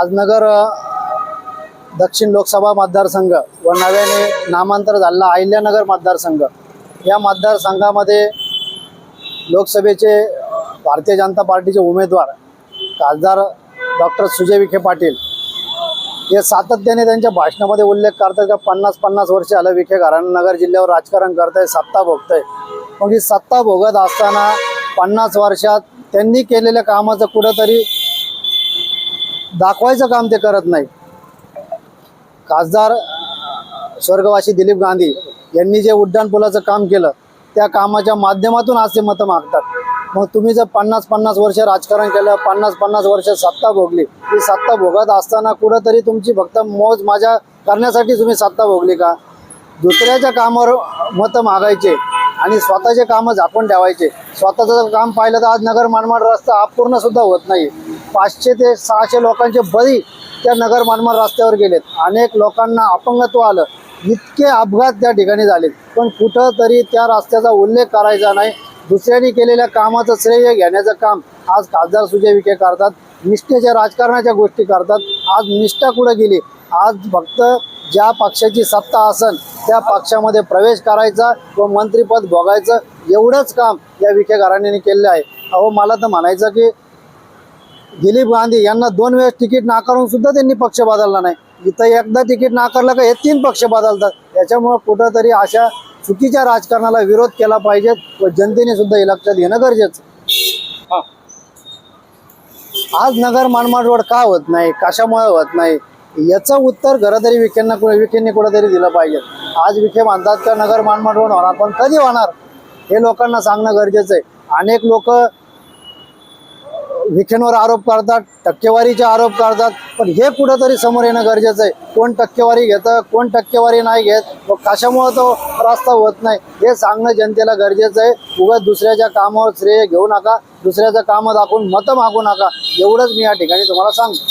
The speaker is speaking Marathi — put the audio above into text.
आज नगर दक्षिण लोकसभा मतदारसंघ व नव्याने नामांतर झालेला अहिल्यानगर मतदारसंघ. या मतदारसंघामध्ये लोकसभेचे भारतीय जनता पार्टीचे उमेदवार खासदार डॉक्टर सुजय विखे पाटील हे सातत्याने त्यांच्या भाषणामध्ये उल्लेख करतात का पन्नास पन्नास वर्ष आलं विखे घराणं नगर जिल्ह्यावर राजकारण करतंय सत्ता भोगतंय. मग ही सत्ता भोगत असताना पन्नास वर्षात त्यांनी केलेल्या कामाचं कुठंतरी दाखवायचं काम ते करत नाही. खासदार स्वर्गवासी दिलीप गांधी यांनी जे उड्डाणपुलाचं काम केलं त्या कामाच्या माध्यमातून आज ते मतं मागतात. मग तुम्ही जर पन्नास पन्नास वर्ष राजकारण केलं पन्नास पन्नास वर्ष सत्ता भोगली ती सत्ता भोगत असताना कुठंतरी तुमची फक्त मोज माझ्या करण्यासाठी तुम्ही सत्ता भोगली का? दुसऱ्याच्या कामावर मतं मागायचे आणि स्वतःचे कामं झाकून ठेवायचे. स्वतःचं जर काम पाहिलं तर आज नगर मनमाड रस्ता अपूर्ण सुद्धा होत नाही. पाचशे ते सहाशे लोकांचे बळी त्या नगर मनमाड रस्त्यावर गेलेत. अनेक लोकांना अपंगत्व आलं. इतके अपघात त्या ठिकाणी झालेत. पण कुठं तरी त्या रस्त्याचा उल्लेख करायचा नाही. दुसऱ्यांनी केलेल्या कामाचं श्रेय घेण्याचं काम आज खासदार सुजय विखे करतात. निष्ठेच्या राजकारणाच्या गोष्टी करतात. आज निष्ठा कुठं गेली? आज फक्त ज्या पक्षाची सत्ता असन त्या पक्षामध्ये प्रवेश करायचा व मंत्रिपद भोगायचं एवढंच काम या विखे घराण्याने केलेलं आहे. अहो मला तर म्हणायचं की दिलीप गांधी यांना दोन वेळेस तिकीट नाकारून सुद्धा त्यांनी पक्ष बदलला नाही. इथं एकदा तिकीट नाकारलं का हे तीन पक्ष बदलतात. याच्यामुळं कुठंतरी अशा चुकीच्या राजकारणाला विरोध केला पाहिजे. व जनतेने सुद्धा हे लक्षात घेणं गरजेचं. आज नगर मनमाड रोड का होत नाही? कशामुळे होत नाही? याचं उत्तर घरातरी विखेंना कुठे विखेंनी कुठेतरी दिलं पाहिजे. आज विखे म्हणतात का नगर मनमाड रोड होणार पण कधी होणार? हे लोकांना सांगणं गरजेचं आहे. अनेक लोक विखेंवर आरोप करतात टक्केवारीचे आरोप करतात पण हे कुठंतरी समोर येणं गरजेचं आहे. कोण टक्केवारी घेतं कोण टक्केवारी नाही घेत व कशामुळं तो रस्ता होत नाही? हे सांगणं जनतेला गरजेचं आहे. उगाच दुसऱ्याच्या कामावर श्रेय घेऊ नका दुसऱ्याचं कामं दाखवून मतं मागू नका. एवढंच मी या ठिकाणी तुम्हाला सांगतो.